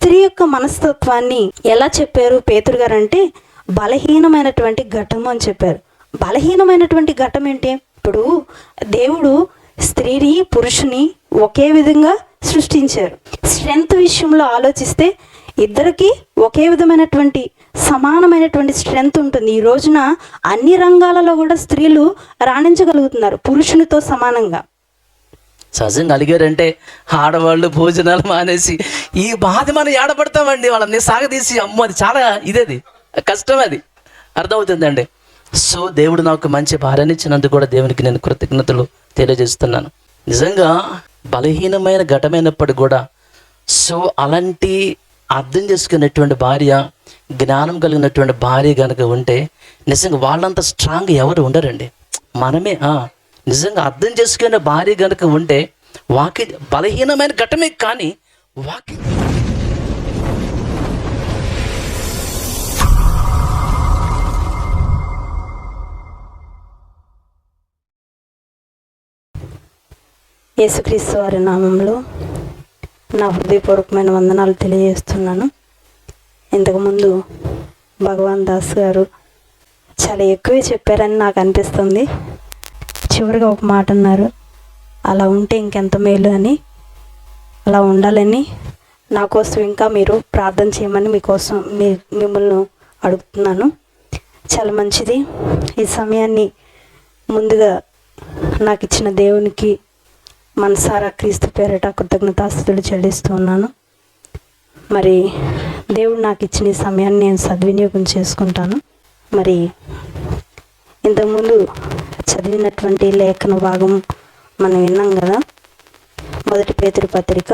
స్త్రీ యొక్క మనస్తత్వాన్ని ఎలా చెప్పారు పేతురు గారు అంటే బలహీనమైనటువంటి ఘటం అని చెప్పారు. బలహీనమైనటువంటి ఘటం ఏంటి? ఇప్పుడు దేవుడు స్త్రీని పురుషుని ఒకే విధంగా సృష్టించారు. స్ట్రెంగ్త్ విషయంలో ఆలోచిస్తే ఇద్దరికి ఒకే విధమైనటువంటి సమానమైనటువంటి స్ట్రెంగ్త్ ఉంటుంది. ఈ రోజున అన్ని రంగాలలో కూడా స్త్రీలు రాణించగలుగుతున్నారు పురుషునితో సమానంగా. సహజంగా అలిగారంటే ఆడవాళ్ళు భోజనాలు మానేసి ఈ బాధ మనం ఏడపడతామండి వాళ్ళని సాగదీసి అమ్మో అది చాలా ఇదేది కష్టం అది. అర్థమవుతుందండి సో దేవుడు నాకు మంచి భార్యని ఇచ్చినందుకు కూడా దేవునికి నేను కృతజ్ఞతలు తెలియజేస్తున్నాను. నిజంగా బలహీనమైన ఘటమైనప్పటికీ కూడా సో అలాంటి అర్థం చేసుకునేటువంటి భార్య జ్ఞానం కలిగినటువంటి భార్య కనుక ఉంటే నిజంగా వాళ్ళంత స్ట్రాంగ్ ఎవరు ఉండరండి. మనమే నిజంగా అర్థం చేసుకునే భార్య కనుక ఉంటే వాకి బలహీనమైన ఘటమే కానీ వాకి యేసుక్రీస్తు వారి నామంలో నా హృదయపూర్వకమైన వందనాలు తెలియజేస్తున్నాను. ఇంతకుముందు భగవాన్ దాస్ గారు చాలా ఎక్కువే చెప్పారని నాకు అనిపిస్తుంది. చివరిగా ఒక మాట అన్నారు. అలా ఉంటే ఇంకెంత మేలు అని. అలా ఉండాలని నా కోసం ఇంకా మీరు ప్రార్థన చేయమని మీకోసం మీ మిమ్మల్ని అడుగుతున్నాను. చాలా మంచిది. ఈ సమయాన్ని ముందుగా నాకు ఇచ్చిన దేవునికి మనసారా క్రీస్తు పేరిట కృతజ్ఞతాస్తులు చెల్లిస్తూ ఉన్నాను. మరి దేవుడు నాకు ఇచ్చిన ఈ సమయాన్ని నేను సద్వినియోగం చేసుకుంటాను. మరి ఇంతకుముందు చదివినటువంటి లేఖన భాగం మనం విన్నాం కదా? మొదటి పేతురు పత్రిక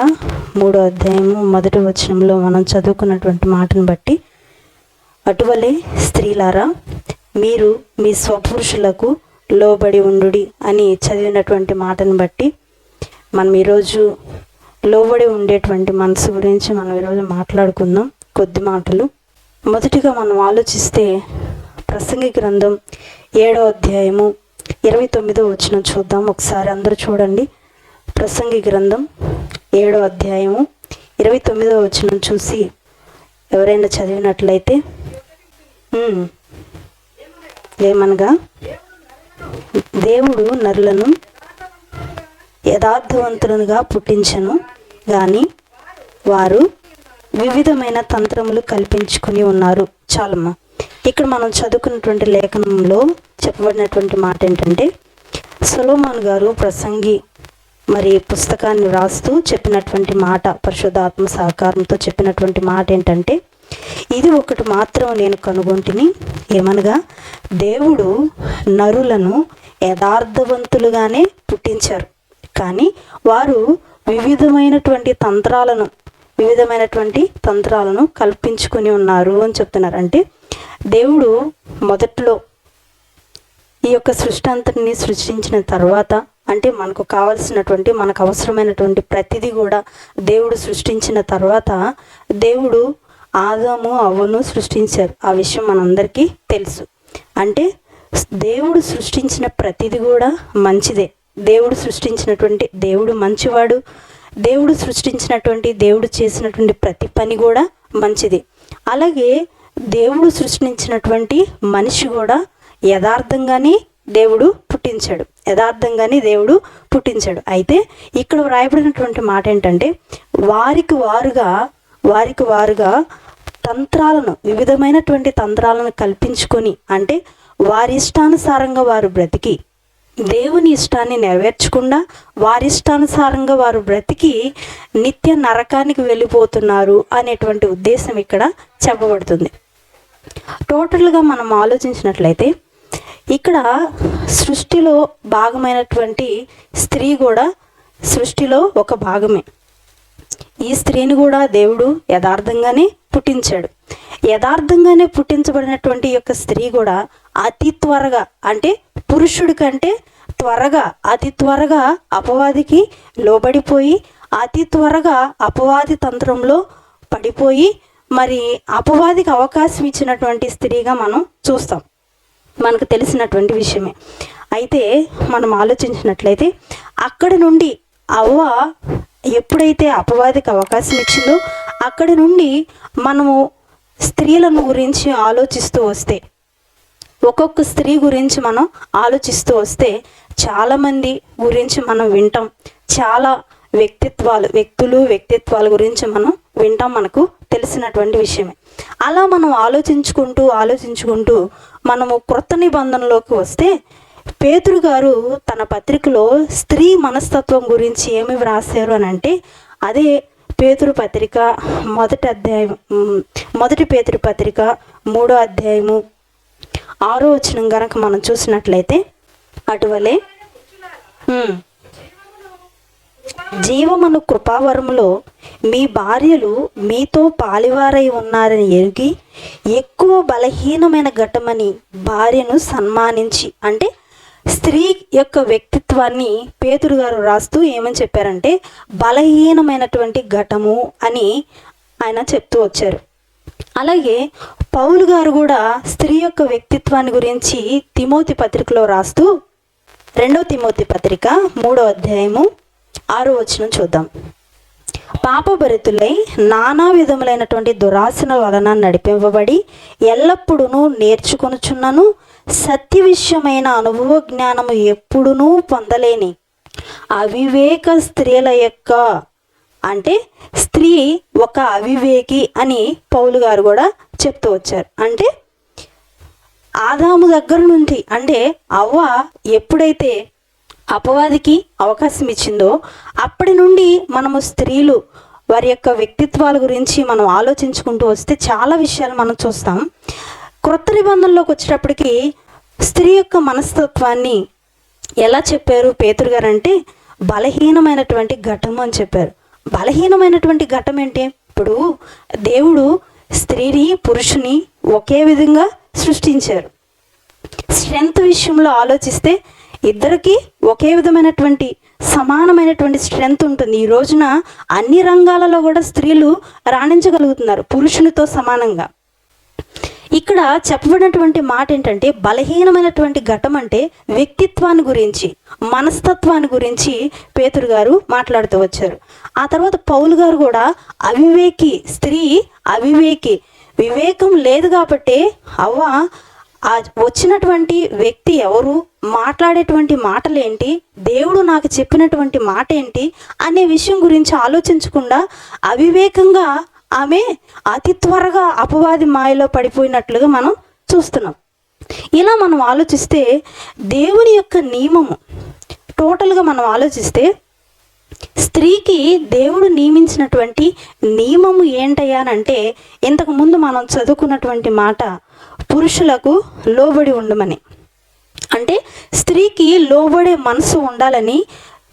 మూడో అధ్యాయము మొదటి వచనంలో మనం చదువుకున్నటువంటి మాటను బట్టి అటువలే స్త్రీలారా మీరు మీ స్వపురుషులకు లోబడి ఉండుడి అని చదివినటువంటి మాటను బట్టి మనం ఈరోజు లోబడి ఉండేటువంటి మనసు గురించి మనం ఈరోజు మాట్లాడుకుందాం కొద్ది మాటలు. మొదటిగా మనం ఆలోచిస్తే ప్రసంగి గ్రంథం ఏడో అధ్యాయము ఇరవై తొమ్మిదో వచ్చిన చూద్దాం. ఒకసారి అందరూ చూడండి. ప్రసంగి గ్రంథం ఏడో అధ్యాయము ఇరవై తొమ్మిదో వచ్చిన చూసి ఎవరైనా చదివినట్లయితే ఏమనగా? దేవుడు నరులను యథార్థవంతులుగా పుట్టించను కానీ వారు వివిధమైన తంత్రములు కల్పించుకుని ఉన్నారు. చాలమ్మా. ఇక్కడ మనం చదువుకున్నటువంటి లేఖనంలో చెప్పబడినటువంటి మాట ఏంటంటే సొలోమాన్ గారు ప్రసంగి మరి పుస్తకాన్ని వ్రాస్తూ చెప్పినటువంటి మాట పరిశుద్ధాత్మ సహకారంతో చెప్పినటువంటి మాట ఏంటంటే ఇది ఒకటి మాత్రం నేను కనుగొంటిని ఏమనగా దేవుడు నరులను యథార్థవంతులుగానే పుట్టించారు. కానీ వారు వివిధమైనటువంటి తంత్రాలను వివిధమైనటువంటి తంత్రాలను కల్పించుకొని ఉన్నారు అని చెప్తున్నారు. అంటే దేవుడు మొదట్లో ఈ యొక్క సృష్టి అంతటిని సృష్టించిన తర్వాత అంటే మనకు కావలసినటువంటి మనకు అవసరమైనటువంటి ప్రతిదీ కూడా దేవుడు సృష్టించిన తర్వాత దేవుడు ఆదాము అవ్వను సృష్టించారు. ఆ విషయం మనందరికీ తెలుసు. అంటే దేవుడు సృష్టించిన ప్రతిది కూడా మంచిదే. దేవుడు సృష్టించినటువంటి దేవుడు మంచివాడు. దేవుడు సృష్టించినటువంటి దేవుడు చేసినటువంటి ప్రతి పని కూడా మంచిది. అలాగే దేవుడు సృష్టించినటువంటి మనిషి కూడా యథార్థంగానే దేవుడు పుట్టించాడు. యథార్థంగానే దేవుడు పుట్టించాడు. అయితే ఇక్కడ వ్రాయబడినటువంటి మాట ఏంటంటే వారికి వారుగా వారికి వారుగా తంత్రాలను వివిధమైనటువంటి తంత్రాలను కల్పించుకొని అంటే వారి ఇష్టానుసారంగా వారు బ్రతికి దేవుని ఇష్టాన్ని నెరవేర్చకుండా వారి ఇష్టానుసారంగా వారు బ్రతికి నిత్య నరకానికి వెళ్ళిపోతున్నారు అనేటువంటి ఉద్దేశం ఇక్కడ చెప్పబడుతుంది. టోటల్గా మనం ఆలోచించినట్లయితే ఇక్కడ సృష్టిలో భాగమైనటువంటి స్త్రీ కూడా సృష్టిలో ఒక భాగమే. ఈ స్త్రీని కూడా దేవుడు యథార్థంగానే పుట్టించాడు. యథార్థంగానే పుట్టించబడినటువంటి యొక్క స్త్రీ కూడా అతి త్వరగా అంటే పురుషుడి కంటే త్వరగా అతి త్వరగా అపవాదికి లోబడిపోయి అతి త్వరగా అపవాది తంత్రంలో పడిపోయి మరి అపవాదికి అవకాశం ఇచ్చినటువంటి స్త్రీగా మనం చూస్తాం. మనకు తెలిసినటువంటి విషయమే. అయితే మనం ఆలోచించినట్లయితే అక్కడ నుండి అవ్వ ఎప్పుడైతే అపవాదికి అవకాశం ఇచ్చిందో అక్కడి నుండి మనము స్త్రీలను గురించి ఆలోచిస్తూ వస్తే ఒక్కొక్క స్త్రీ గురించి మనం ఆలోచిస్తూ వస్తే చాలామంది గురించి మనం వింటాం. చాలా వ్యక్తిత్వాలు వ్యక్తులు వ్యక్తిత్వాల గురించి మనం వింటాం మనకు తెలిసినటువంటి విషయమే. అలా మనం ఆలోచించుకుంటూ ఆలోచించుకుంటూ మనము క్రొత్త నిబంధనలోకి వస్తే పేతురు గారు తన పత్రికలో స్త్రీ మనస్తత్వం గురించి ఏమి వ్రాసారు అని అంటే అదే పేతురు పత్రిక మొదటి అధ్యాయం మొదటి పేతురు పత్రిక మూడో అధ్యాయము ఆరో వచనం గనక మనం చూసినట్లయితే అటువలే జీవమను కృపావరములో మీ భార్యలు మీతో పాలివారై ఉన్నారని ఎరిగి ఎక్కువ బలహీనమైన ఘటమని భార్యను సన్మానించి అంటే స్త్రీ యొక్క వ్యక్తిత్వాన్ని పేతురు గారు రాస్తూ ఏమని చెప్పారంటే బలహీనమైనటువంటి ఘటము అని ఆయన చెప్తూ వచ్చారు. అలాగే పౌలు గారు కూడా స్త్రీ యొక్క వ్యక్తిత్వాన్ని గురించి తిమోతి పత్రికలో రాస్తూ రెండో తిమోతి పత్రిక మూడో అధ్యాయము ఆరో వచనం చూద్దాం. పాపభరితులై నానా విధములైనటువంటి దురాసన వలన నడిపింపబడి ఎల్లప్పుడూ నేర్చుకొనుచున్నను సత్య విషయమైన అనుభవ జ్ఞానము ఎప్పుడునూ పొందలేని అవివేక స్త్రీల యొక్క అంటే స్త్రీ ఒక అవివేకి అని పౌలు గారు కూడా చెప్తూ వచ్చారు. అంటే ఆదాము దగ్గర నుండి అంటే అవ్వ ఎప్పుడైతే అపవాదికి అవకాశం ఇచ్చిందో అప్పటి నుండి మనము స్త్రీలు వారి యొక్క వ్యక్తిత్వాల గురించి మనం ఆలోచించుకుంటూ వస్తే చాలా విషయాలు మనం చూస్తాం. క్రొత్త నిబంధనలోకి వచ్చేటప్పటికి స్త్రీ యొక్క మనస్తత్వాన్ని ఎలా చెప్పారు పేతురు గారు అంటే బలహీనమైనటువంటి ఘటం అని చెప్పారు. బలహీనమైనటువంటి ఘటం ఏంటి? ఇప్పుడు దేవుడు స్త్రీని పురుషుని ఒకే విధంగా సృష్టించారు. స్ట్రెంగ్త్ విషయంలో ఆలోచిస్తే ఇద్దరికి ఒకే విధమైనటువంటి సమానమైనటువంటి స్ట్రెంగ్త్ ఉంటుంది. ఈ రోజున అన్ని రంగాలలో కూడా స్త్రీలు రాణించగలుగుతున్నారు పురుషునితో సమానంగా. ఇక్కడ చెప్పబడినటువంటి మాట ఏంటంటే బలహీనమైనటువంటి ఘటం అంటే వ్యక్తిత్వాన్ని గురించి మనస్తత్వాన్ని గురించి పేతురు గారు మాట్లాడుతూ వచ్చారు. ఆ తర్వాత పౌలు గారు కూడా అవివేకి స్త్రీ అవివేకి వివేకం లేదు కాబట్టి అవ్వ ఆ వచ్చినటువంటి వ్యక్తి ఎవరు మాట్లాడేటువంటి మాటలేంటి దేవుడు నాకు చెప్పినటువంటి మాట ఏంటి అనే విషయం గురించి ఆలోచించకుండా అవివేకంగా ఆమె అతి త్వరగా అపవాది మాయలో పడిపోయినట్లుగా మనం చూస్తున్నాం. ఇలా మనం ఆలోచిస్తే దేవుని యొక్క నియమము టోటల్గా మనం ఆలోచిస్తే స్త్రీకి దేవుడు నియమించినటువంటి నియమము ఏంటయ్యా అని అంటే ఇంతకు ముందు మనం చదువుకున్నటువంటి మాట పురుషులకు లోబడి ఉండమని. అంటే స్త్రీకి లోబడే మనసు ఉండాలని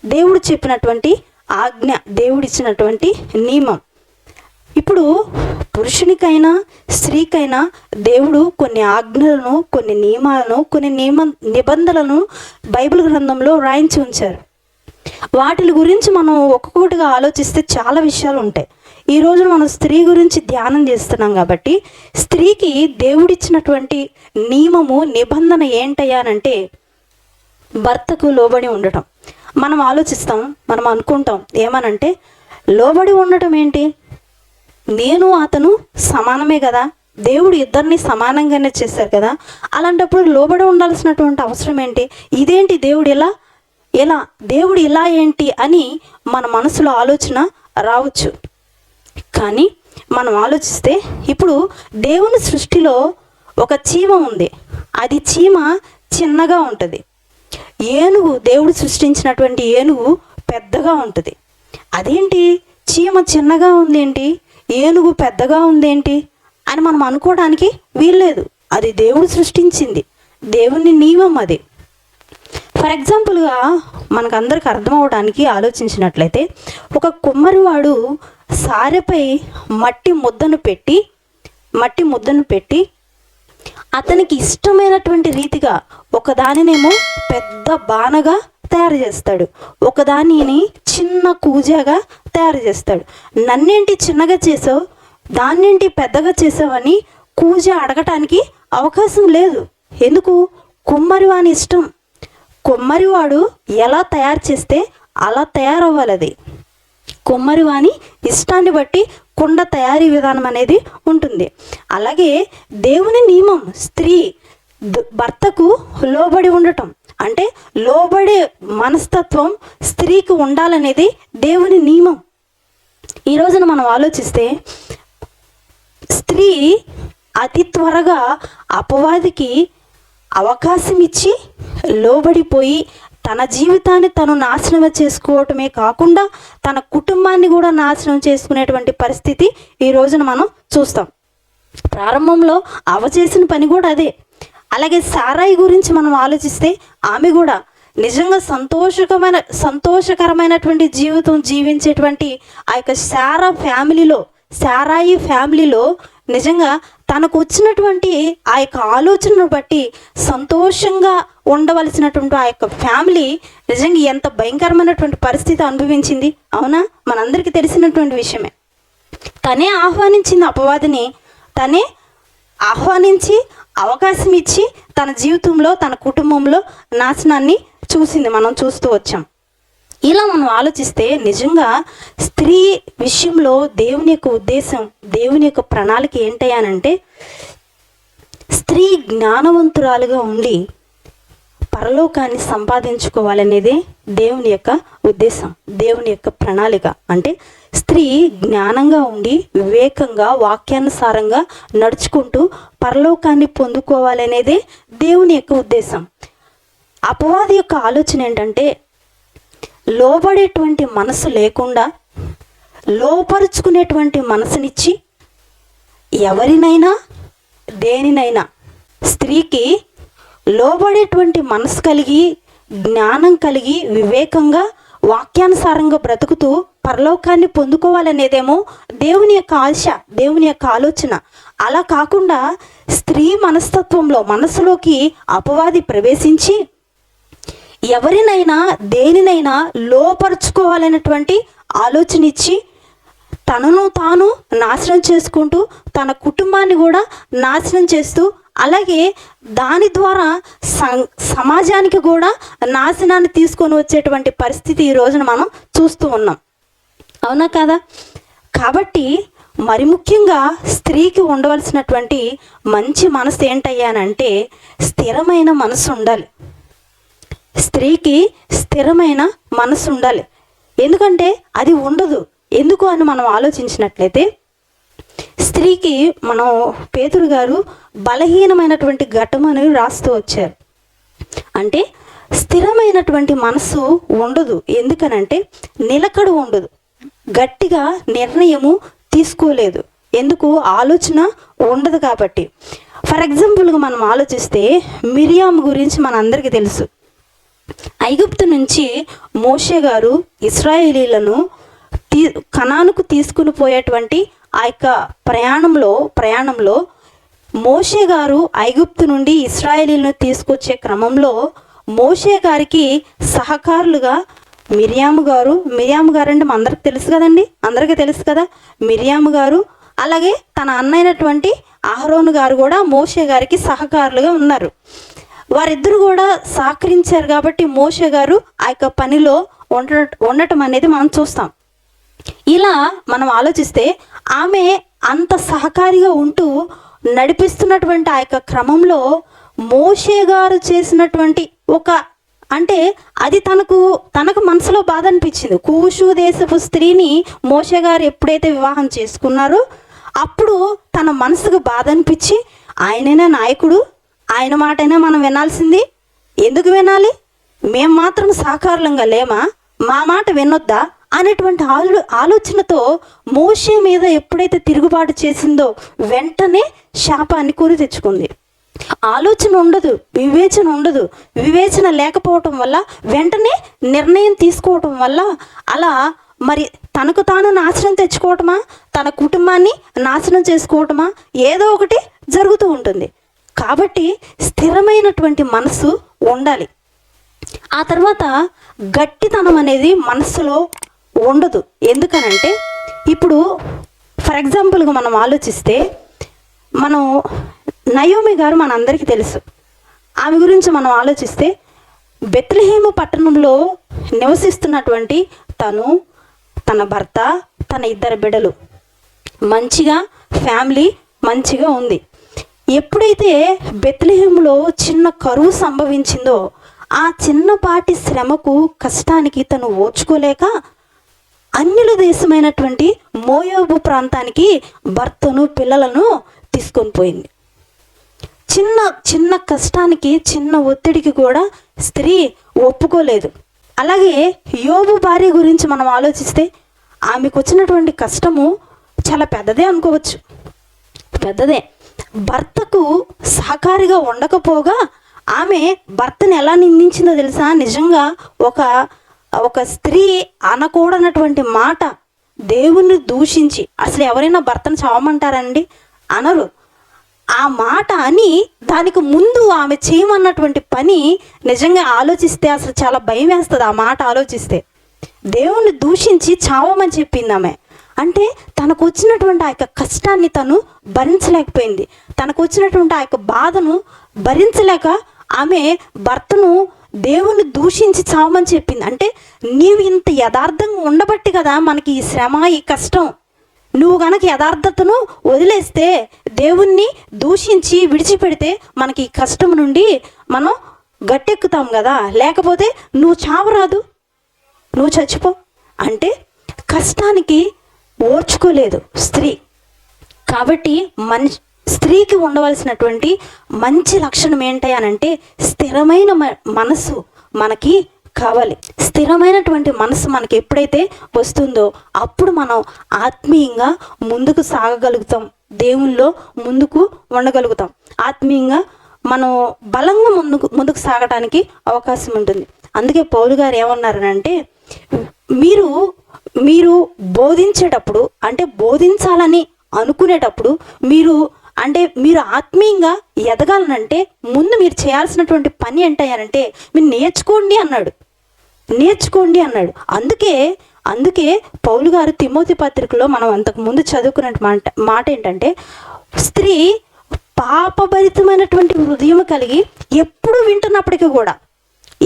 దేవుడు చెప్పినటువంటి ఆజ్ఞ దేవుడిచ్చినటువంటి నియమం. ఇప్పుడు పురుషునికైనా స్త్రీకైనా దేవుడు కొన్ని ఆజ్ఞలను కొన్ని నియమాలను కొన్ని నియమ నిబంధనలను బైబిల్ గ్రంథంలో రాయించి ఉంచారు. వాటి గురించి మనం ఒక్కొక్కటిగా ఆలోచిస్తే చాలా విషయాలు ఉంటాయి. ఈ రోజు మనం స్త్రీ గురించి ధ్యానం చేస్తున్నాం కాబట్టి స్త్రీకి దేవుడిచ్చినటువంటి నియమము నిబంధన ఏంటయ్యానంటే భర్తకు లోబడి ఉండటం. మనం ఆలోచిస్తాం మనం అనుకుంటాం ఏమనంటే లోబడి ఉండటం ఏంటి? నేను అతను సమానమే కదా? దేవుడు ఇద్దరిని సమానంగానే చేశారు కదా? అలాంటప్పుడు లోబడి ఉండాల్సినటువంటి అవసరం ఏంటి? ఇదేంటి దేవుడు ఇలా? ఇలా దేవుడు ఇలా ఏంటి అని మన మనసులో ఆలోచన రావచ్చు. కానీ మనం ఆలోచిస్తే ఇప్పుడు దేవుని సృష్టిలో ఒక చీమ ఉంది. అది చీమ చిన్నగా ఉంటుంది. ఏనుగు దేవుడు సృష్టించినటువంటి ఏనుగు పెద్దగా ఉంటుంది. అదేంటి? చీమ చిన్నగా ఉందేంటి? ఏనుగు పెద్దగా ఉందేంటి అని మనం అనుకోవడానికి వీల్లేదు. అది దేవుడు సృష్టించింది. దేవుని నియమం అది. ఫర్ ఎగ్జాంపుల్గా మనకు అందరికి అర్థం అవడానికి ఆలోచించినట్లయితే ఒక కుమ్మరివాడు సారెపై మట్టి ముద్దను పెట్టి మట్టి ముద్దను పెట్టి అతనికి ఇష్టమైనటువంటి రీతిగా ఒకదానినేమో పెద్ద బాణగా తయారు చేస్తాడు. ఒకదానిని చిన్న కూజాగా తయారు చేస్తాడు. నన్నేంటి చిన్నగా చేసావు? దాన్నేంటి పెద్దగా చేసావని కూజ అడగటానికి అవకాశం లేదు. ఎందుకు? కుమ్మరి వాని ఇష్టం. కుమ్మరివాడు ఎలా తయారు చేస్తే అలా తయారవ్వాలి అది కుమ్మరివాని ఇష్టాన్ని బట్టి కుండ తయారీ విధానం అనేది ఉంటుంది. అలాగే దేవుని నియమం స్త్రీ భర్తకు లోబడి ఉండటం. అంటే లోబడే మనస్తత్వం స్త్రీకి ఉండాలనేది దేవుని నియమం. ఈ రోజున మనం ఆలోచిస్తే స్త్రీ అతి త్వరగా అపవాదికి అవకాశం ఇచ్చి లోబడిపోయి తన జీవితాన్ని తను నాశనం చేసుకోవటమే కాకుండా తన కుటుంబాన్ని కూడా నాశనం చేసుకునేటువంటి పరిస్థితి ఈ రోజున మనం చూస్తాం. ప్రారంభంలో అవ చేసిన పని కూడా అదే. అలాగే సారాయి గురించి మనం ఆలోచిస్తే ఆమె కూడా నిజంగా సంతోషకమైన సంతోషకరమైనటువంటి జీవితం జీవించేటువంటి ఆ యొక్క సారా ఫ్యామిలీలో సారాయి ఫ్యామిలీలో నిజంగా తనకు వచ్చినటువంటి ఆ యొక్క ఆలోచనను బట్టి సంతోషంగా ఉండవలసినటువంటి ఆ యొక్క ఫ్యామిలీ నిజంగా ఎంత భయంకరమైనటువంటి పరిస్థితి అనుభవించింది. అవునా? మనందరికీ తెలిసినటువంటి విషయమే. తనే ఆహ్వానించింది అపవాదిని తనే ఆహ్వానించి అవకాశం ఇచ్చి తన జీవితంలో తన కుటుంబంలో నాశనాన్ని చూసింది మనం చూస్తూ వచ్చాం. ఇలా మనం ఆలోచిస్తే నిజంగా స్త్రీ విషయంలో దేవుని యొక్క ఉద్దేశం దేవుని యొక్క ప్రణాళిక ఏంటయ్యానంటే స్త్రీ జ్ఞానవంతురాలుగా ఉండి పరలోకాన్ని సంపాదించుకోవాలనేదే దేవుని యొక్క ఉద్దేశం దేవుని యొక్క ప్రణాళిక. అంటే స్త్రీ జ్ఞానంగా ఉండి వివేకంగా వాక్యానుసారంగా నడుచుకుంటూ పరలోకాన్ని పొందుకోవాలనేదే దేవుని యొక్క ఉద్దేశం. అపవాది యొక్క ఆలోచన ఏంటంటే లోబడేటువంటి మనసు లేకుండా లోపరుచుకునేటువంటి మనసునిచ్చి ఎవరినైనా దేనినైనా స్త్రీకి లోబడేటువంటి మనసు కలిగి జ్ఞానం కలిగి వివేకంగా వాక్యానుసారంగా బ్రతుకుతూ పరలోకాన్ని పొందుకోవాలనేదేమో దేవుని యొక్క ఆశ దేవుని యొక్క ఆలోచన. అలా కాకుండా స్త్రీ మనస్తత్వంలో మనసులోకి అపవాది ప్రవేశించి ఎవరినైనా దేనినైనా లోపరుచుకోవాలనేటువంటి ఆలోచన ఇచ్చి తనను తాను నాశనం చేసుకుంటూ తన కుటుంబాన్ని కూడా నాశనం చేస్తూ అలాగే దాని ద్వారా సం- సమాజానికి కూడా నాశనాన్ని తీసుకొని వచ్చేటువంటి పరిస్థితి ఈ రోజున మనం చూస్తూ ఉన్నాం. అవునా కదా? కాబట్టి మరి ముఖ్యంగా స్త్రీకి ఉండవలసినటువంటి మంచి మనసు ఏంటయ్యానంటే స్థిరమైన మనసు ఉండాలి. స్త్రీకి స్థిరమైన మనసు ఉండాలి. ఎందుకంటే అది ఉండదు. ఎందుకు అని మనం ఆలోచించినట్లయితే స్త్రీకి మనం పేతురు గారు బలహీనమైనటువంటి ఘటం అని రాస్తూ వచ్చారు. అంటే స్థిరమైనటువంటి మనసు ఉండదు. ఎందుకనంటే నిలకడ ఉండదు. గట్టిగా నిర్ణయము తీసుకోలేదు. ఎందుకు? ఆలోచన ఉండదు కాబట్టి. ఫర్ ఎగ్జాంపుల్గా మనం ఆలోచిస్తే మిరియాం గురించి మనందరికీ తెలుసు. ఐగుప్తు నుంచి మోషే గారు ఇస్రాయేలీలను తీ కణానుకు తీసుకుని పోయేటువంటి ఆ యొక్క ప్రయాణంలో ప్రయాణంలో మోషే గారు ఐగుప్తు నుండి ఇస్రాయేలీలను తీసుకొచ్చే క్రమంలో మోషే గారికి సహకారులుగా మిరియాము గారు మిరియాము గారు అంటే అందరికి తెలుసు కదండి అందరికీ తెలుసు కదా మిరియాము గారు అలాగే తన అన్నైనటువంటి అహరోను గారు కూడా మోషే గారికి సహకారులుగా ఉన్నారు. వారిద్దరు కూడా సహకరించారు కాబట్టి మోషే గారు ఆ యొక్క పనిలో ఉండ ఉండటం అనేది మనం చూస్తాం. ఇలా మనం ఆలోచిస్తే ఆమె అంత సహకారిగా ఉంటూ నడిపిస్తున్నటువంటి ఆ యొక్క క్రమంలో మోషే గారు చేసినటువంటి ఒక అంటే అది తనకు తనకు మనసులో బాధ అనిపించింది. కూషు దేశపు స్త్రీని మోషే గారు ఎప్పుడైతే వివాహం చేసుకున్నారో అప్పుడు తన మనసుకు బాధ అనిపించి ఆయనైనా నాయకుడు ఆయన మాటైనా మనం వినాల్సింది. ఎందుకు వినాలి? మేము మాత్రం సహకారంగా లేమా? మా మాట వినొద్దా? అనేటువంటి ఆలో ఆలోచనతో మోషే మీద ఎప్పుడైతే తిరుగుబాటు చేసిందో వెంటనే శాపాన్ని కూరి తెచ్చుకుంది. ఆలోచన ఉండదు వివేచన ఉండదు. వివేచన లేకపోవటం వల్ల వెంటనే నిర్ణయం తీసుకోవటం వల్ల అలా మరి తనకు తాను నాశనం తెచ్చుకోవటమా? తన కుటుంబాన్ని నాశనం చేసుకోవటమా? ఏదో ఒకటి జరుగుతూ ఉంటుంది. కాబట్టి స్థిరమైనటువంటి మనసు ఉండాలి. ఆ తర్వాత గట్టితనం అనేది మనసులో ఉండదు. ఎందుకనంటే ఇప్పుడు ఫర్ ఎగ్జాంపుల్గా మనం ఆలోచిస్తే మనం నయోమి గారు మనందరికీ తెలుసు. ఆమె గురించి మనం ఆలోచిస్తే బెత్లహేము పట్టణంలో నివసిస్తున్నటువంటి తను తన భర్త తన ఇద్దరు బిడ్డలు. మంచిగా ఫ్యామిలీ మంచిగా ఉంది. ఎప్పుడైతే బెత్లహేములో చిన్న కరువు సంభవించిందో ఆ చిన్నపాటి శ్రమకు కష్టానికి తను ఓర్చుకోలేక అన్యుల దేశమైనటువంటి మోయోబు ప్రాంతానికి భర్తను పిల్లలను తీసుకొని పోయింది. చిన్న చిన్న కష్టానికి చిన్న ఒత్తిడికి కూడా స్త్రీ ఒప్పుకోలేదు. అలాగే యోబు భార్య గురించి మనం ఆలోచిస్తే ఆమెకు వచ్చినటువంటి కష్టము చాలా పెద్దదే అనుకోవచ్చు. పెద్దదే. భర్తకు సహకారిగా ఉండకపోగా ఆమె భర్తను ఎలా నిందించిందో తెలుసా? నిజంగా ఒక ఒక స్త్రీ అనకూడనటువంటి మాట దేవుణ్ణి దూషించి అసలు ఎవరైనా భర్తను చావమంటారండి? అనరు. ఆ మాట అని దానికి ముందు ఆమె చేయమన్నటువంటి పని నిజంగా ఆలోచిస్తే అసలు చాలా భయం వేస్తుంది ఆ మాట ఆలోచిస్తే. దేవుణ్ణి దూషించి చావమని చెప్పింది ఆమె. అంటే తనకు వచ్చినటువంటి ఆ యొక్క కష్టాన్ని తను భరించలేకపోయింది. తనకు వచ్చినటువంటి ఆ యొక్క బాధను భరించలేక ఆమె భర్తను దేవుణ్ణి దూషించి చావమని చెప్పింది. అంటే నీవు ఇంత యథార్థంగా ఉండబట్టి కదా మనకి ఈ శ్రమ ఈ కష్టం. నువ్వు గనక యథార్థతను వదిలేస్తే దేవుణ్ణి దూషించి విడిచిపెడితే మనకి ఈ కష్టం నుండి మనం గట్టెక్కుతాం కదా. లేకపోతే నువ్వు చావరాదు. నువ్వు చచ్చిపో. అంటే కష్టానికి ఓర్చుకోలేదు స్త్రీ. కాబట్టి మనిషి స్త్రీకి ఉండవలసినటువంటి మంచి లక్షణం ఏంటి అని అంటే స్థిరమైన మ- మనసు మనకి కావాలి. స్థిరమైనటువంటి మనసు మనకి ఎప్పుడైతే వస్తుందో అప్పుడు మనం ఆత్మీయంగా ముందుకు సాగగలుగుతాం. దేవుల్లో ముందుకు ఉండగలుగుతాం. ఆత్మీయంగా మనం బలంగా ముందుకు ముందుకు సాగటానికి అవకాశం ఉంటుంది. అందుకే పౌలు గారు ఏమన్నారనంటే మీరు మీరు బోధించేటప్పుడు అంటే బోధించాలని అనుకునేటప్పుడు మీరు అంటే మీరు ఆత్మీయంగా ఎదగాలనంటే ముందు మీరు చేయాల్సినటువంటి పని ఏంటంటే మీరు నేర్చుకోండి అన్నాడు. నేర్చుకోండి అన్నాడు. అందుకే అందుకే పౌలు గారు తిమోతి పత్రికలో మనం అంతకు ముందు చదువుకున్న మాట మాట ఏంటంటే స్త్రీ పాపభరితమైనటువంటి హృదయం కలిగి ఎప్పుడు వింటున్నప్పటికీ కూడా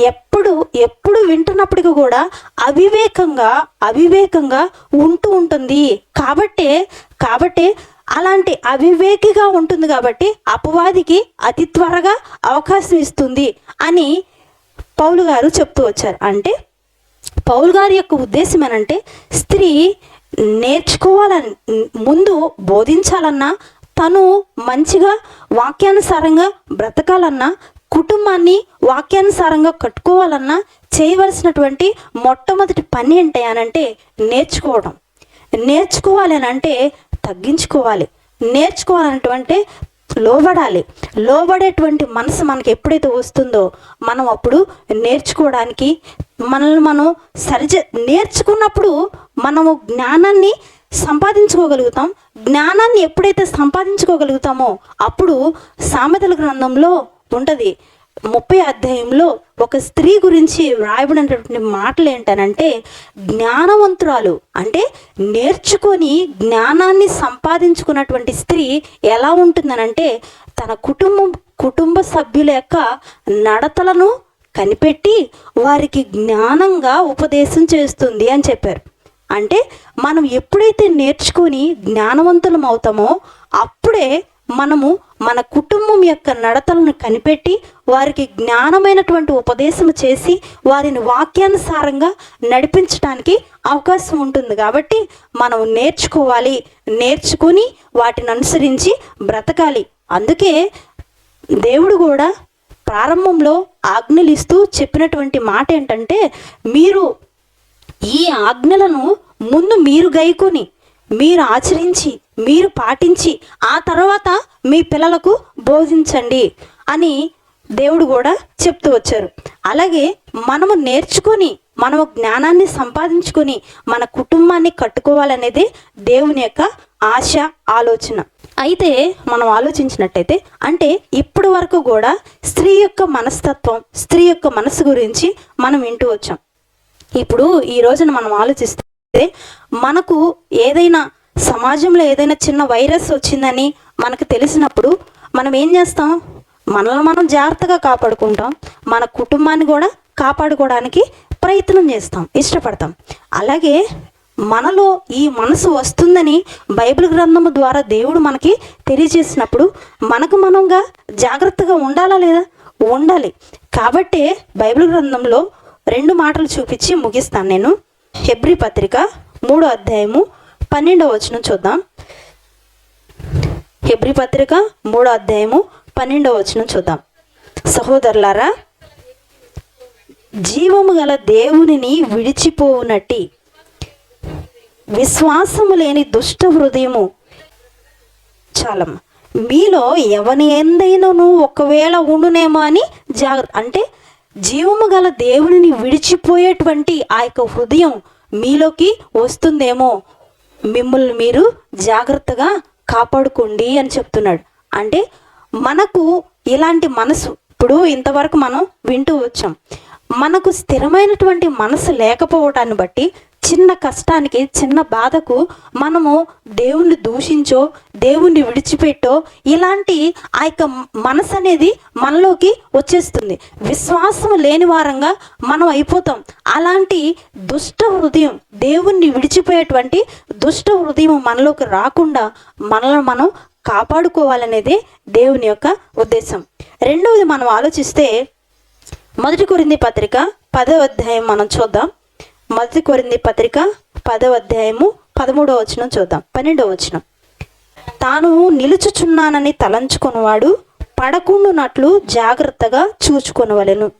ఎప్పుడు ఎప్పుడు వింటున్నప్పటికీ కూడా అవివేకంగా అవివేకంగా ఉంటూ ఉంటుంది. కాబట్టే కాబట్టే అలాంటి అవివేకిగా ఉంటుంది కాబట్టి అపవాదికి అతి త్వరగా అవకాశం ఇస్తుంది అని పౌలు గారు చెప్తూ వచ్చారు. అంటే పౌల్ గారి యొక్క ఉద్దేశం ఏనంటే స్త్రీ నేర్చుకోవాలని ముందు బోధించాలన్నా తను మంచిగా వాక్యానుసారంగా బ్రతకాలన్నా కుటుంబాన్ని వాక్యానుసారంగా కట్టుకోవాలన్నా చేయవలసినటువంటి మొట్టమొదటి పని ఏంటి అనంటే నేర్చుకోవడం. నేర్చుకోవాలి అని అంటే తగ్గించుకోవాలి. నేర్చుకోవాలంటే లోబడాలి. లోబడేటువంటి మనసు మనకి ఎప్పుడైతే వస్తుందో మనం అప్పుడు నేర్చుకోవడానికి మనల్ని మనం సరిజ నేర్చుకున్నప్పుడు మనము జ్ఞానాన్ని సంపాదించుకోగలుగుతాం. జ్ఞానాన్ని ఎప్పుడైతే సంపాదించుకోగలుగుతామో అప్పుడు సామెతల గ్రంథంలో ఉంటుంది. ముప్పై అధ్యాయంలో ఒక స్త్రీ గురించి వ్రాయబడినటువంటి మాటలు ఏంటనంటే జ్ఞానవంతురాలు అంటే నేర్చుకొని జ్ఞానాన్ని సంపాదించుకున్నటువంటి స్త్రీ ఎలా ఉంటుందనంటే తన కుటుంబం కుటుంబ సభ్యుల యొక్క నడతలను కనిపెట్టి వారికి జ్ఞానంగా ఉపదేశం చేస్తుంది అని చెప్పారు. అంటే మనం ఎప్పుడైతే నేర్చుకొని జ్ఞానవంతులం అవుతామో అప్పుడే మనము మన కుటుంబం యొక్క నడతలను కనిపెట్టి వారికి జ్ఞానమైనటువంటి ఉపదేశం చేసి వారిని వాక్యానుసారంగా నడిపించడానికి అవకాశం ఉంటుంది కాబట్టి మనం నేర్చుకోవాలి నేర్చుకొని వాటిని అనుసరించి బ్రతకాలి. అందుకే దేవుడు కూడా ప్రారంభంలో ఆజ్ఞలు ఇస్తూ చెప్పినటువంటి మాట ఏంటంటే మీరు ఈ ఆజ్ఞలను ముందు మీరు గైకొని మీరు ఆచరించి మీరు పాటించి ఆ తర్వాత మీ పిల్లలకు బోధించండి అని దేవుడు కూడా చెప్తూ వచ్చారు. అలాగే మనము నేర్చుకొని మనము జ్ఞానాన్ని సంపాదించుకొని మన కుటుంబాన్ని కట్టుకోవాలనేది దేవుని యొక్క ఆశ ఆలోచన. అయితే మనం ఆలోచించినట్టయితే అంటే ఇప్పటి వరకు కూడా స్త్రీ యొక్క మనస్తత్వం స్త్రీ యొక్క మనసు గురించి మనం వింటూ వచ్చాం. ఇప్పుడు ఈ రోజున మనం ఆలోచిస్తే మనకు ఏదైనా సమాజంలో ఏదైనా చిన్న వైరస్ వచ్చిందని మనకు తెలిసినప్పుడు మనం ఏం చేస్తాం? మనల్ని మనం జాగ్రత్తగా కాపాడుకుంటాం. మన కుటుంబాన్ని కూడా కాపాడుకోవడానికి ప్రయత్నం చేస్తాం. ఇష్టపడతాం. అలాగే మనలో ఈ మనసు వస్తుందని బైబిల్ గ్రంథము ద్వారా దేవుడు మనకి తెలియజేసినప్పుడు మనకు మనంగా జాగ్రత్తగా ఉండాలా లేదా? ఉండాలి. కాబట్టే బైబిల్ గ్రంథంలో రెండు మాటలు చూపించి ముగిస్తాను నేను. హెబ్రి పత్రిక మూడో అధ్యాయము పన్నెండవ వచనం చూద్దాం. హెబ్రి పత్రిక మూడో అధ్యాయము పన్నెండవ వచనం చూద్దాం. సహోదరులారా జీవము గల దేవునిని విడిచిపోవునట్టి విశ్వాసము లేని దుష్ట హృదయము చాలం మీలో ఎవని ఎందైనను ఒకవేళ ఉండునేమో అని జాగ్రత్త అంటే జీవము గల దేవుడిని విడిచిపోయేటువంటి ఆ యొక్క హృదయం మీలోకి వస్తుందేమో మిమ్మల్ని మీరు జాగ్రత్తగా కాపాడుకోండి అని చెప్తున్నాడు. అంటే మనకు ఇలాంటి మనసు ఇప్పుడు ఇంతవరకు మనం వింటూ వచ్చాం. మనకు స్థిరమైనటువంటి మనసు లేకపోవటాన్ని బట్టి చిన్న కష్టానికి చిన్న బాధకు మనము దేవుణ్ణి దూషించో దేవుణ్ణి విడిచిపెట్టో ఇలాంటి ఆ యొక్క మనసు అనేది మనలోకి వచ్చేస్తుంది. విశ్వాసం లేని వారంగా మనం అయిపోతాం. అలాంటి దుష్ట హృదయం దేవుణ్ణి విడిచిపోయేటువంటి దుష్ట హృదయం మనలోకి రాకుండా మనల్ని మనం కాపాడుకోవాలనేదే దేవుని యొక్క ఉద్దేశం. రెండవది మనం ఆలోచిస్తే మొదటి కొరింది పత్రిక పదో అధ్యాయం మనం చూద్దాం. మొదటి కొరింది పత్రిక పదవ అధ్యాయము పదమూడవ వచనం చూద్దాం. పన్నెండవ వచనం. తాను నిలుచుచున్నానని తలంచుకున్నవాడు పడకుండునట్లు జాగ్రత్తగా చూచుకొనవలెను.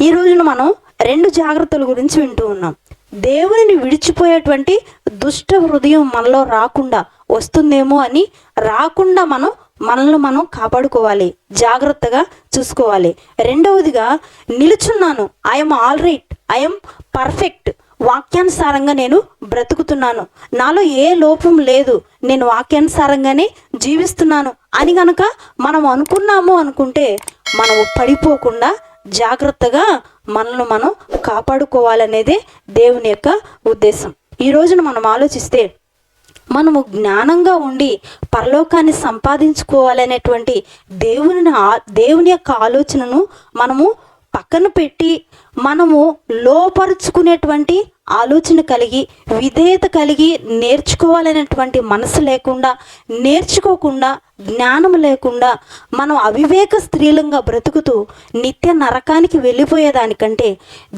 ఈ రోజున మనం రెండు జాగ్రత్తల గురించి వింటూ ఉన్నాం. దేవునిని విడిచిపోయేటువంటి దుష్ట హృదయం మనలో రాకుండా వస్తుందేమో అని రాకుండా మనం మనల్ని మనం కాపాడుకోవాలి. జాగ్రత్తగా చూసుకోవాలి. రెండవదిగా నిలుచున్నాను. I'm all right I'm perfect వాక్యానుసారంగా నేను బ్రతుకుతున్నాను. నాలో ఏ లోపం లేదు. నేను వాక్యానుసారంగానే జీవిస్తున్నాను. అని గనక మనం అనుకున్నాము అనుకుంటే మనం పడిపోకుండా జాగ్రత్తగా మనల్ని మనం కాపాడుకోవాలనేదే దేవుని యొక్క ఉద్దేశం. ఈ రోజున మనం ఆలోచిస్తే మనము జ్ఞానంగా ఉండి పరలోకాన్ని సంపాదించుకోవాలనేటువంటి దేవుని దేవుని యొక్క ఆలోచనను మనము పక్కన పెట్టి మనము లోపరుచుకునేటువంటి ఆలోచన కలిగి విధేయత కలిగి నేర్చుకోవాలనేటువంటి మనసు లేకుండా నేర్చుకోకుండా జ్ఞానం లేకుండా మనం అవివేక స్త్రీలంగా బ్రతుకుతూ నిత్య నరకానికి వెళ్ళిపోయేదానికంటే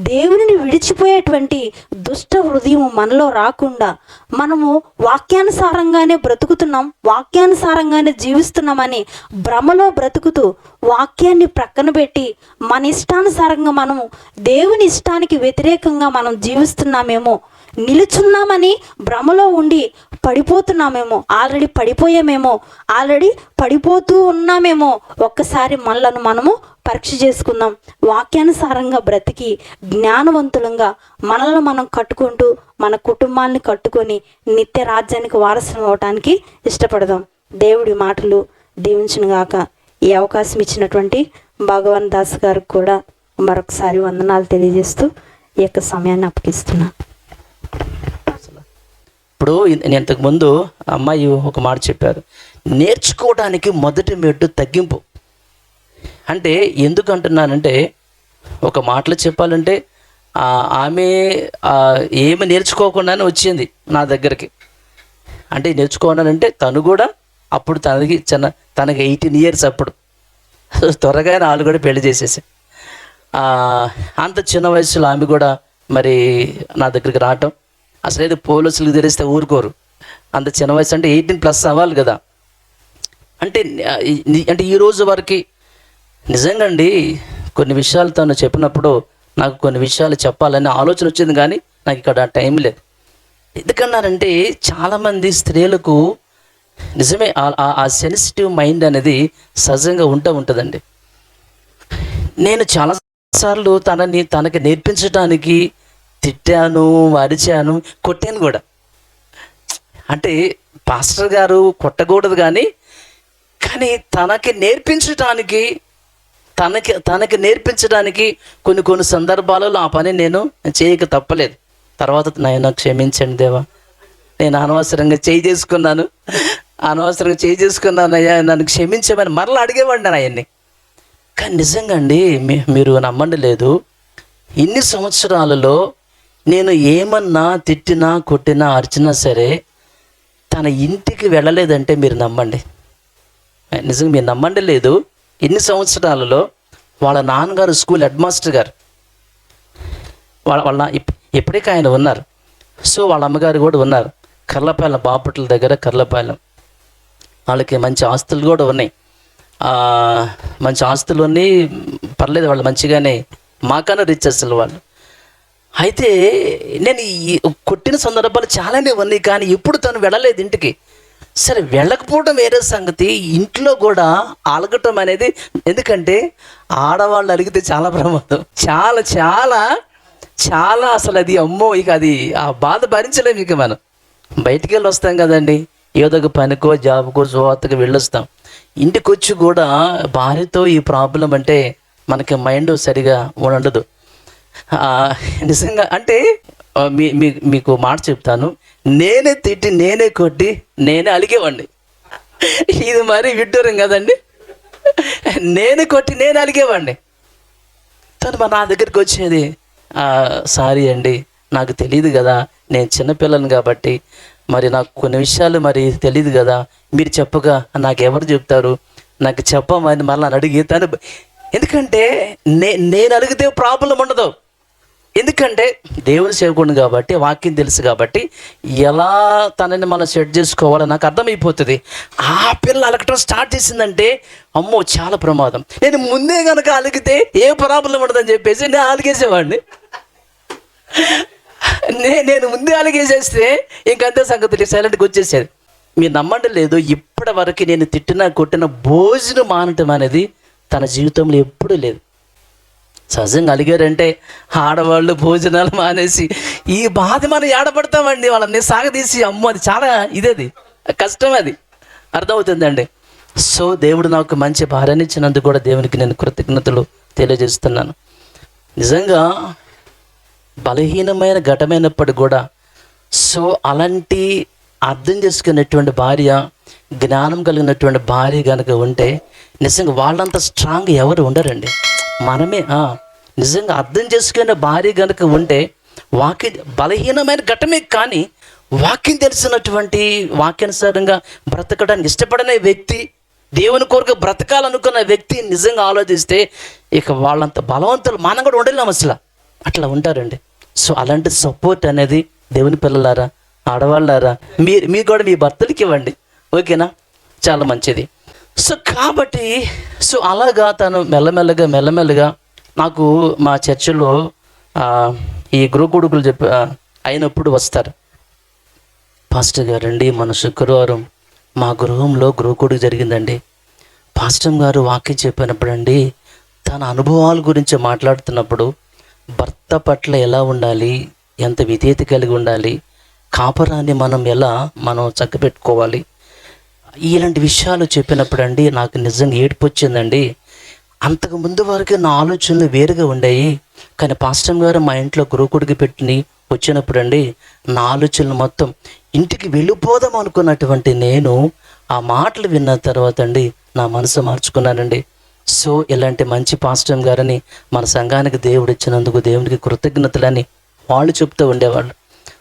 దేవునిని విడిచిపోయేటువంటి దుష్ట హృదయం మనలో రాకుండా మనము వాక్యానుసారంగానే బ్రతుకుతున్నాం వాక్యానుసారంగానే జీవిస్తున్నామని భ్రమలో బ్రతుకుతూ వాక్యాన్ని ప్రక్కన పెట్టి మన ఇష్టానుసారంగా మనము దేవుని ఇష్టానికి వ్యతిరేకంగా మనం జీవిస్తున్నామేమో నిలుచున్నామని భ్రమలో ఉండి పడిపోతున్నామేమో ఆల్రెడీ పడిపోయామేమో ఆల్రెడీ పడిపోతూ ఉన్నామేమో ఒక్కసారి మనలను మనము పరీక్ష చేసుకుందాం. వాక్యానుసారంగా బ్రతికి జ్ఞానవంతులంగా మనల్ని మనం కట్టుకుంటూ మన కుటుంబాన్ని కట్టుకొని నిత్య రాజ్యానికి వారసులు అవటానికి ఇష్టపడదాం. దేవుడి మాటలు దీవించునుగాక ఈ అవకాశం ఇచ్చినటువంటి భగవాన్ దాస్ గారికి కూడా మరొకసారి వందనాలు తెలియజేస్తూ ఈ యొక్క సమయాన్ని అప్పగిస్తున్నాను అసలు. ఇప్పుడు నేను ఇంతకుముందు అమ్మాయి ఒక మాట చెప్పారు. నేర్చుకోవడానికి మొదటి మెట్టు తగ్గింపు. అంటే ఎందుకు అంటున్నానంటే ఒక మాటలో చెప్పాలంటే ఆమె ఏమి నేర్చుకోకుండానే వచ్చింది నా దగ్గరికి. అంటే నేర్చుకోవాలంటే తను కూడా అప్పుడు తనకి చిన్న తనకి ఎయిటీన్ ఇయర్స్ అప్పుడు. త్వరగా నాలుగు కూడా పెళ్ళి చేసేసి. అంత చిన్న వయసులో ఆమె కూడా మరి నా దగ్గరికి రావటం అసలు ఏదో పోలీసులకు తెరిస్తే ఊరుకోరు. అంత చిన్న వయసు అంటే ఎయిటీన్ ప్లస్ అవ్వాలి కదా. అంటే ఈ- అంటే ఈ రోజు వరకు నిజంగా అండి కొన్ని విషయాలు తను చెప్పినప్పుడు నాకు కొన్ని విషయాలు చెప్పాలని ఆలోచన వచ్చింది కానీ నాకు ఇక్కడ టైం లేదు. ఎందుకన్నారంటే చాలామంది స్త్రీలకు నిజమే ఆ- ఆ- ఆ సెన్సిటివ్ మైండ్ అనేది సహజంగా ఉంటూ ఉంటుందండి. నేను చాలాసార్లు తనని తనకి నేర్పించడానికి తిట్టాను అరిచాను కొట్టాను కూడా. అంటే పాస్టర్ గారు కొట్టకూడదు కానీ కానీ తనకి నేర్పించడానికి తనకి తనకి నేర్పించడానికి కొన్ని కొన్ని సందర్భాలలో ఆ పని నేను చేయక తప్పలేదు. తర్వాత నాయన క్షమించండి దేవా. నేను అనవసరంగా చేయి చేసుకున్నాను. అనవసరంగా చేయి చేసుకున్నాను అయ్యా నన్ను క్షమించమని మరలా అడిగేవాడిని నేను ఆయన్ని. కానీ నిజంగా అండి మీరు నమ్మండి లేదు. ఇన్ని సంవత్సరాలలో నేను ఏమన్నా తిట్టినా కొట్టినా అరిచినా సరే తన ఇంటికి వెళ్ళలేదంటే మీరు నమ్మండి. నిజంగా మీరు నమ్మండి లేదు. ఎన్ని సంవత్సరాలలో వాళ్ళ నాన్నగారు స్కూల్ హెడ్ మాస్టర్ గారు వాళ్ళ వాళ్ళ ఇప్- ఇప్పటికీ ఆయన ఉన్నారు. సో వాళ్ళ అమ్మగారు కూడా ఉన్నారు. కర్లపాలెం బాపట్ల దగ్గర కర్లపాలెం. వాళ్ళకి మంచి ఆస్తులు కూడా ఉన్నాయి. మంచి ఆస్తులు ఉన్నాయి. పర్లేదు వాళ్ళు మంచిగానే మాకన్నా రిచ్ అసలు వాళ్ళు. అయితే నేను ఈ కొట్టిన సందర్భాలు చాలానే ఉన్నాయి కానీ ఎప్పుడు తను వెళ్ళలేదు ఇంటికి. సరే వెళ్ళకపోవడం వేరే సంగతి. ఇంట్లో కూడా అలగటం అనేది ఎందుకంటే ఆడవాళ్ళు అలిగితే చాలా ప్రమాదం. చాలా చాలా చాలా అసలు అది అమ్మో ఇక అది ఆ బాధ భరించలేము ఇక మనం. బయటికి వెళ్ళి వస్తాం కదండి. ఏదో ఒక పనికో జాబ్కో జోతకు వెళ్ళొస్తాం. ఇంటికి వచ్చి కూడా భార్యతో ఈ ప్రాబ్లం అంటే మనకి మైండ్ సరిగా ఉండదు. నిజంగా అంటే మీ మీకు మాట చెప్తాను. నేనే తిట్టి నేనే కొట్టి నేనే అలిగేవాడిని. ఇది మరి విడ్డూరం కదండి. నేనే కొట్టి నేను అలిగేవాడిని. తను మా నా దగ్గరికి వచ్చేది సారీ అండి నాకు తెలియదు కదా నేను చిన్నపిల్లను కాబట్టి మరి నాకు కొన్ని విషయాలు మరి తెలియదు కదా మీరు చెప్పగా నాకు ఎవరు చెప్తారు? నాకు చెప్పమని మళ్ళీ అడిగి తను ఎందుకంటే నే నేను అడిగితే ప్రాబ్లం ఉండదు. ఎందుకంటే దేవుని సేవకుడు కాబట్టి వాక్యం తెలుసు కాబట్టి ఎలా తనని మనం సెట్ చేసుకోవాలో నాకు అర్థమైపోతుంది. ఆ పిల్ల అలకటం స్టార్ట్ చేసిందంటే అమ్మో చాలా ప్రమాదం. నేను ముందే కనుక అలిగితే ఏ ప్రాబ్లం ఉండదని చెప్పేసి నేను అలిగేసేవాడిని. నే నేను ముందే అలిగేసేస్తే ఇంకంతే సంగతి సైలెంట్గా వచ్చేసేది. మీరు నమ్మండి లేదు ఇప్పటి వరకు నేను తిట్టిన కొట్టిన భోజనం మానటం అనేది తన జీవితంలో ఎప్పుడూ లేదు. సహజంగా అలిగారంటే ఆడవాళ్ళు భోజనాలు మానేసి ఈ బాధ మనం ఏడపడతామండి వాళ్ళని సాగదీసి అమ్మో అది చాలా ఇదేది కష్టం అది. అర్థమవుతుందండి? సో దేవుడు నాకు మంచి భార్యని ఇచ్చినందుకు కూడా దేవునికి నేను కృతజ్ఞతలు తెలియజేస్తున్నాను. నిజంగా బలహీనమైన ఘటమైనప్పటికి కూడా సో అలాంటి అర్థం చేసుకునేటువంటి భార్య జ్ఞానం కలిగినటువంటి భార్య కనుక ఉంటే నిజంగా వాళ్ళంత స్ట్రాంగ్ ఎవరు ఉండరండి. మనమే నిజంగా అర్థం చేసుకునే భార్య కనుక ఉంటే వాక్య బలహీనమైన ఘటమే కానీ వాక్యం తెలిసినటువంటి వాక్యానుసారంగా బ్రతకడానికి ఇష్టపడనే వ్యక్తి దేవుని కోరిక బ్రతకాలనుకున్న వ్యక్తి నిజంగా ఆలోచిస్తే ఇక వాళ్ళంత బలవంతులు మనం కూడా ఉండలేము అసలు. అట్లా ఉంటారండి. సో అలాంటి సపోర్ట్ అనేది దేవుని పిల్లలారా ఆడవాళ్ళారా మీరు మీరు కూడా మీ భర్తలకి ఇవ్వండి. ఓకేనా? చాలా మంచిది. సో కాబట్టి సో అలాగా తను మెల్లమెల్లగా మెల్లమెల్లగా నాకు మా చర్చిలో ఈ గృహకుడుకులు చెప్పి అయినప్పుడు వస్తారు. పాస్టర్ గారండి మన శుక్రవారం మా గృహంలో గృహకుడు జరిగిందండి. పాస్టర్ గారు వాక్యం చెప్పినప్పుడు అండి తన అనుభవాల గురించి మాట్లాడుతున్నప్పుడు భర్త పట్ల ఎలా ఉండాలి ఎంత విధేయత కలిగి ఉండాలి కాపరాన్ని మనం ఎలా మనం చక్కబెట్టుకోవాలి ఇలాంటి విషయాలు చెప్పినప్పుడు అండి నాకు నిజంగా ఏడుపు వచ్చిందండి అంతకు ముందు వరకు నా ఆలోచనలు వేరుగా ఉండేవి కానీ పాస్టర్ గారు మా ఇంట్లో గురుకుడికి పెట్టిని వచ్చినప్పుడు అండి నా ఆలోచనలు మొత్తం ఇంటికి వెళ్ళిపోదాం అనుకున్నటువంటి నేను ఆ మాటలు విన్న తర్వాత అండి నా మనసు మార్చుకున్నానండి. సో ఇలాంటి మంచి పాస్టమ్ గారని మన సంఘానికి దేవుడు ఇచ్చినందుకు దేవునికి కృతజ్ఞతలని వాళ్ళు చెప్తూ ఉండేవాళ్ళు.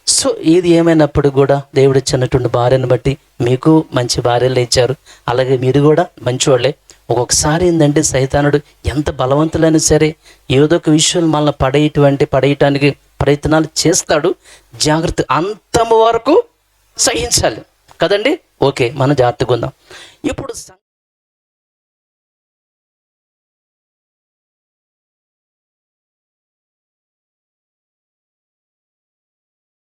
సో ఏది ఏమైనప్పుడు కూడా దేవుడు ఇచ్చినటువంటి భార్యను బట్టి మీకు మంచి భార్యలు ఇచ్చారు. అలాగే మీరు కూడా మంచివాళ్ళే ఒక్కొక్కసారి ఏంటంటే సైతానుడు ఎంత బలవంతులైనా సరే ఏదో ఒక విషయం మనల్ని పడేటువంటి పడేయటానికి ప్రయత్నాలు చేస్తాడు. జాగ్రత్త అంతము వరకు సహించాలి. కదండి? ఓకే మనం జాగ్రత్తగా ఉందాం. ఇప్పుడు